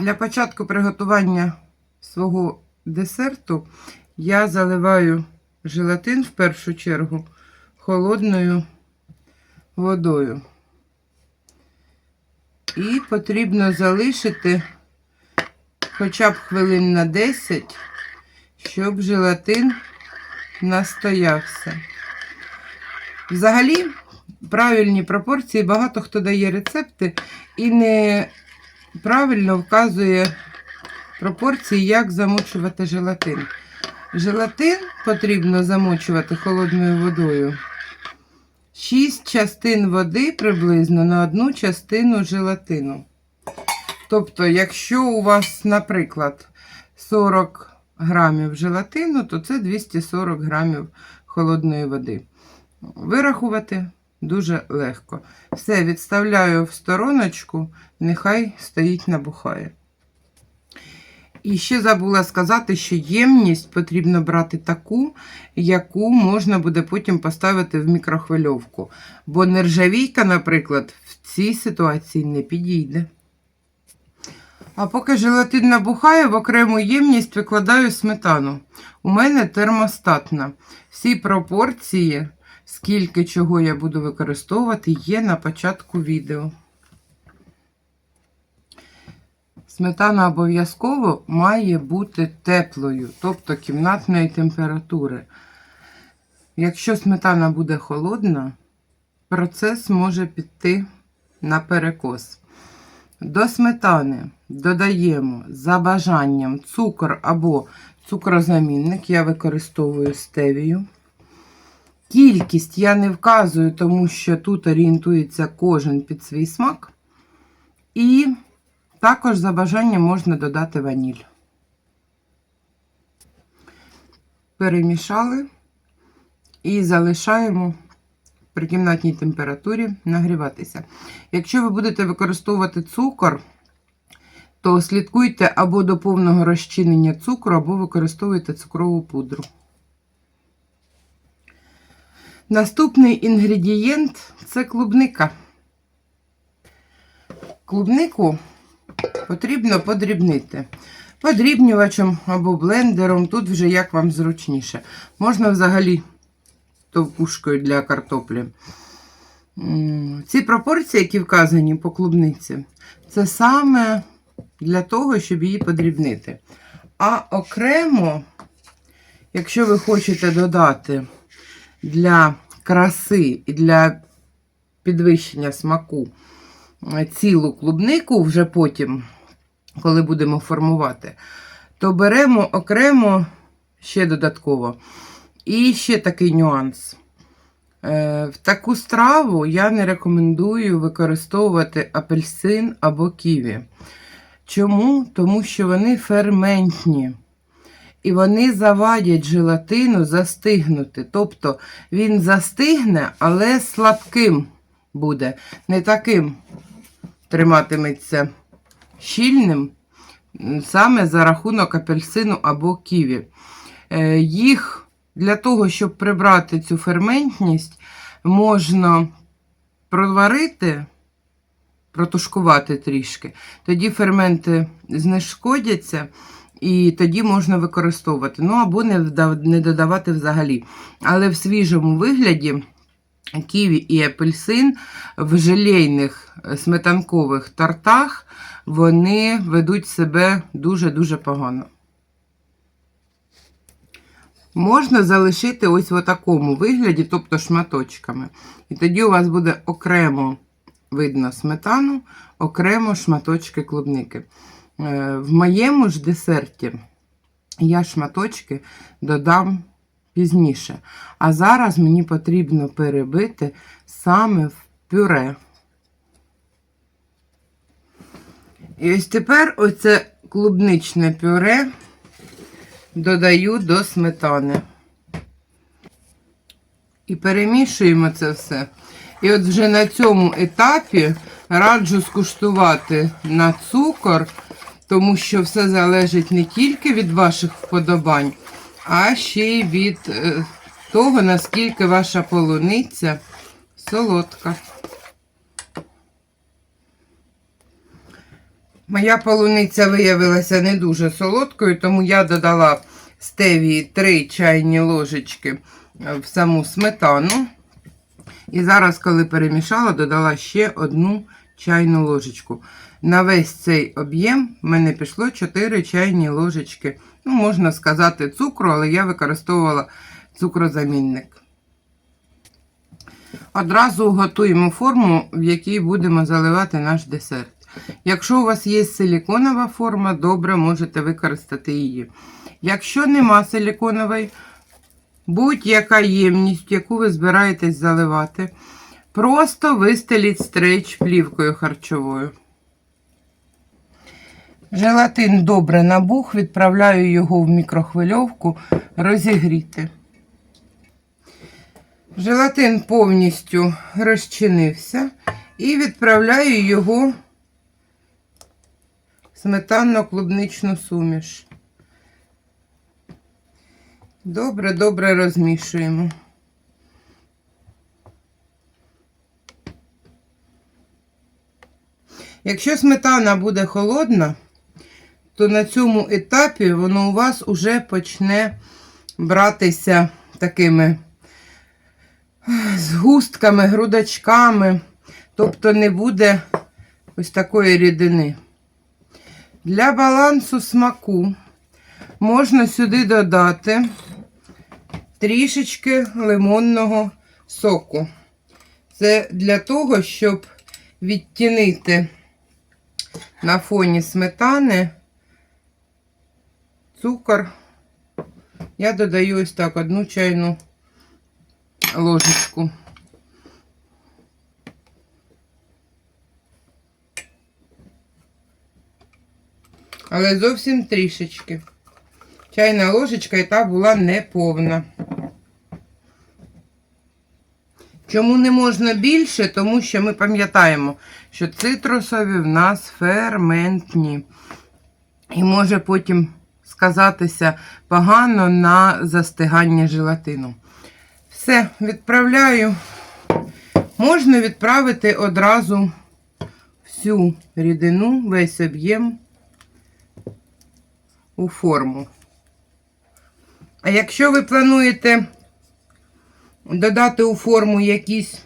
Для початку приготування свого десерту я заливаю желатин в першу чергу холодною водою. І потрібно залишити хоча б хвилин на 10, щоб желатин настоявся. Взагалі, правильні пропорції, багато хто дає рецепти і не правильно вказує пропорції, як замочувати желатин. Желатин потрібно замочувати холодною водою. 6 частин води приблизно на одну частину желатину. Тобто, якщо у вас, наприклад, 40 грамів желатину, то це 240 грамів холодної води. Вирахувати дуже легко. Все, відставляю в стороночку, нехай стоїть набухає. І ще забула сказати, що ємність потрібно брати таку, яку можна буде потім поставити в мікрохвильовку. Бо нержавійка, наприклад, в цій ситуації не підійде. А поки желатин набухає, в окрему ємність викладаю сметану. У мене термостатна. Всі пропорції, скільки чого я буду використовувати, є на початку відео. Сметана обов'язково має бути теплою, тобто кімнатної температури. Якщо сметана буде холодна, процес може піти на перекос. До сметани додаємо за бажанням цукор або цукрозамінник. Я використовую стевію. Кількість я не вказую, тому що тут орієнтується кожен під свій смак. І також за бажанням можна додати ваніль. Перемішали і залишаємо при кімнатній температурі нагріватися. Якщо ви будете використовувати цукор, то слідкуйте або до повного розчинення цукру, або використовуйте цукрову пудру. Наступний інгредієнт це клубника. Клубнику потрібно подрібнити. Подрібнювачем або блендером, тут вже як вам зручніше. Можна взагалі товкушкою для картоплі. Ці пропорції, які вказані по клубниці, це саме для того, щоб її подрібнити. А окремо, якщо ви хочете додати для краси і для підвищення смаку е, цілу клубнику вже потім, коли будемо формувати, то беремо окремо ще додатково. І ще такий нюанс. Е, В таку страву я не рекомендую використовувати апельсин або ківі. Чому? Тому що вони ферментні. І вони завадять желатину застигнути. Тобто він застигне, але слабким буде. Не таким триматиметься щільним, саме за рахунок апельсину або ківі. Е, Їх для того, щоб прибрати цю ферментність, можна проварити, протушкувати трішки. Тоді ферменти знешкодяться. І тоді можна використовувати. Ну або не, додавати взагалі. Але в свіжому вигляді ківі і апельсин в желейних е, сметанкових тортах вони ведуть себе дуже-дуже погано. Можна залишити ось в такому вигляді, тобто шматочками. І тоді у вас буде окремо видно сметану, окремо шматочки клубники. Е, В моєму ж десерті я шматочки додам пізніше. А зараз мені потрібно перебити саме в пюре. І ось тепер оце клубничне пюре додаю до сметани. І перемішуємо це все. І от вже на цьому етапі раджу скуштувати на цукор, тому що все залежить не тільки від ваших вподобань, а ще й від е, того, наскільки ваша полуниця солодка. Моя полуниця виявилася не дуже солодкою, тому я додала стевії 3 чайні ложечки в саму сметану. І зараз, коли перемішала, додала ще одну чайну ложечку. На весь цей об'єм в мене пішло 4 чайні ложечки. Ну, можна сказати, цукру, але я використовувала цукрозамінник. Одразу готуємо форму, в якій будемо заливати наш десерт. Якщо у вас є силіконова форма, добре можете використати її. Якщо нема силіконової, будь-яка ємність, яку ви збираєтесь заливати, просто вистеліть стрейч плівкою харчовою. Желатин добре набух, відправляю його в мікрохвильовку розігріти. Желатин повністю розчинився і відправляю його в сметанно-клубничну суміш. Добре, добре розмішуємо. Якщо сметана буде холодна, то на цьому етапі воно у вас уже почне братися такими згустками, грудочками, тобто не буде ось такої рідини. Для балансу смаку можна сюди додати трішечки лимонного соку. Це для того, щоб відтінити на фоні сметани цукор. Я додаю ось так одну чайну ложечку. Але зовсім трішечки. Чайна ложечка і та була неповна. Чому не можна більше? Тому що ми пам'ятаємо, що цитрусові в нас ферментні. І може потім сказатися погано на застигання желатину. Все, відправляю. Можна відправити одразу всю рідину, весь об'єм у форму. А якщо ви плануєте додати у форму якісь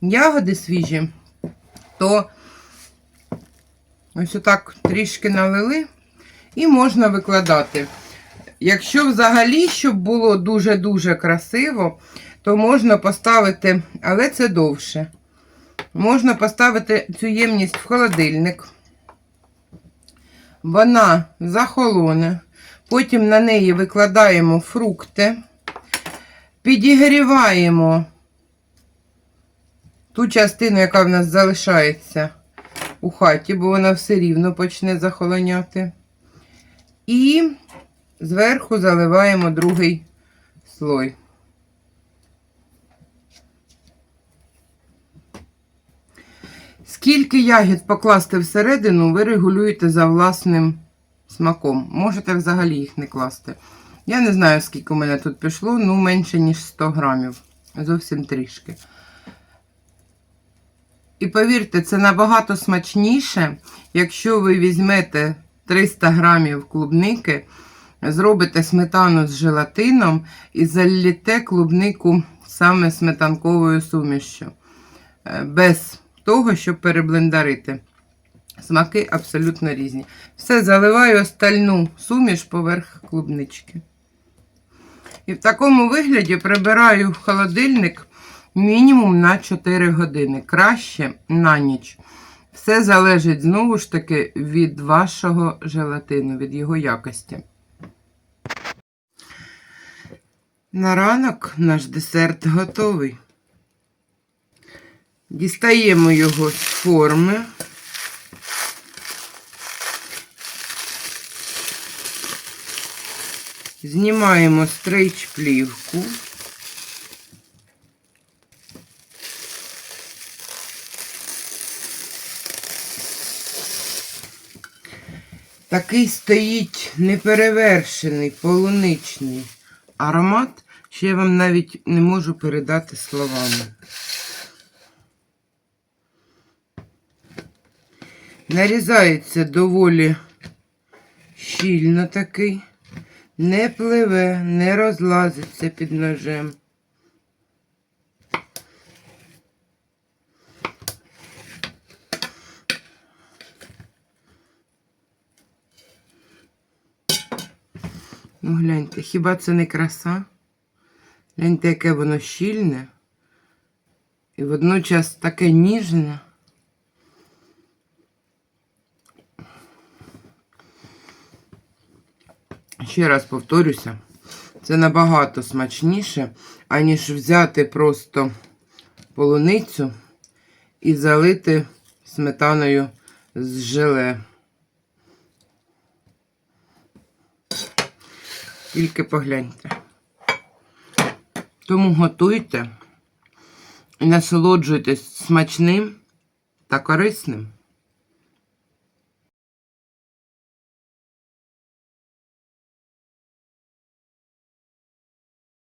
ягоди свіжі, то ось отак трішки налили і можна викладати. Якщо взагалі, щоб було дуже-дуже красиво, то можна поставити, але це довше. Можна поставити цю ємність в холодильник. Вона захолоне. Потім на неї викладаємо фрукти, підігріваємо ту частину, яка в нас залишається у хаті, бо вона все рівно почне захолоняти. І зверху заливаємо другий слой. Скільки ягід покласти всередину, ви регулюєте за власним смаком. Можете взагалі їх не класти. Я не знаю, скільки у мене тут пішло, ну менше, ніж 100 грамів. Зовсім трішки. І повірте, це набагато смачніше, якщо ви візьмете 300 грамів клубники, зробите сметану з желатином і заліте клубнику саме сметанковою сумішю. Е, Без того, щоб переблендарити. Смаки абсолютно різні. Все, заливаю остальну суміш поверх клубнички. І в такому вигляді прибираю в холодильник мінімум на 4 години. Краще на ніч. Все залежить знову ж таки від вашого желатину, від його якості. На ранок наш десерт готовий. Дістаємо його з форми. Знімаємо стрейч плівку. Такий стоїть неперевершений полуничний аромат, що я вам навіть не можу передати словами. Нарізається доволі щільно такий, не пливе, не розлазиться під ножем. Ну, гляньте, хіба це не краса? Гляньте, яке воно щільне. І водночас таке ніжне. Ще раз повторюся, це набагато смачніше, аніж взяти просто полуницю і залити сметаною з желе. Тільки погляньте. Тому готуйте і насолоджуйтесь смачним та корисним.